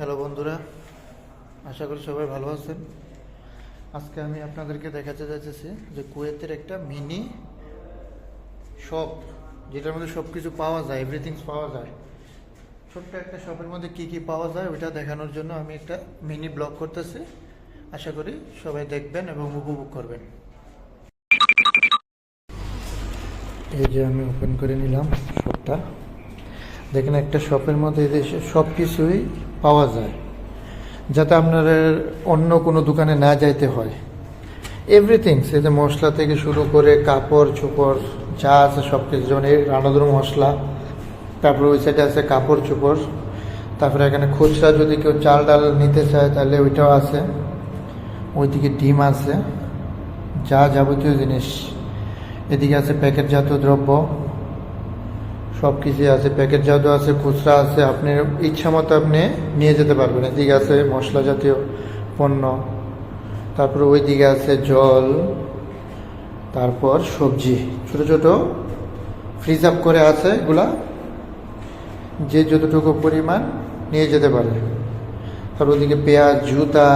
Hello বন্ধুরা, আশা করি সবাই ভালো আছেন। আজকে আমি আপনাদেরকে দেখাতে যাচ্ছি যে কুয়েতের একটা মিনি শপ, যেটার মধ্যে সব কিছু পাওয়া যায় এভরিথিংস পাওয়া যায়। ছোট্ট একটা শপের মধ্যে কি কি পাওয়া যায়, ওইটা দেখানোর জন্য আমি একটা মিনি ব্লগ করতেছি। আশা করি সবাই দেখবেন এবং উপভোগ করবেন। এই যে আমি ওপেন করে নিলাম শপটা। দেখেন একটা শপের মধ্যে দেশে সব কিছুই পাওয়া যায়, যাতে আপনার অন্য কোনো দোকানে না যাইতে হয়। এভরিথিং এই মশলা থেকে শুরু করে কাপড়, চোপড়, যা আছে সব কিছু, যেমন এই রান্নাদুর মশলা, তারপরে ওই সাইডে আছে কাপড়, চোপড়, তারপরে এখানে খুচরা যদি কেউ চাল ডাল নিতে চায়, তাহলে ওইটাও আছে। ওইদিকে ডিম আছে, যা যাবতীয় জিনিস। এদিকে আছে প্যাকেটজাত দ্রব্য। সব কিছুই আছে প্যাকেট প্যাকেটজাত আছে, খুচরা আছে, আপনি ইচ্ছা মতো আপনি নিয়ে যেতে পারবেন। এদিকে আছে মশলা জাতীয় পণ্য, তারপরে ওই দিকে আছে জল, তারপর সবজি। ছোট ছোট ফ্রিজ আপ করে আছে এগুলা, যে যতটুকু পরিমাণ নিয়ে যেতে পারে। তারপর ওদিকে পেঁয়াজ, জুতা,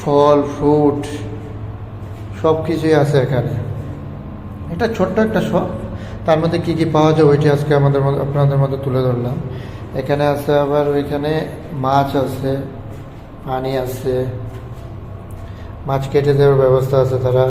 ফল ফ্রুট সব কিছুই আছে এখানে। এটা ছোট্ট একটা শপ তার মধ্যে কি কি পাওয়া যায় ওইটি আজকে আমাদের আপনাদের মধ্যে তুলে ধরলাম। এখানে আছে আবার ওইখানে মাছ আছে, পানি আছে, মাছ কেটে দেওয়ার ব্যবস্থা আছে তারা।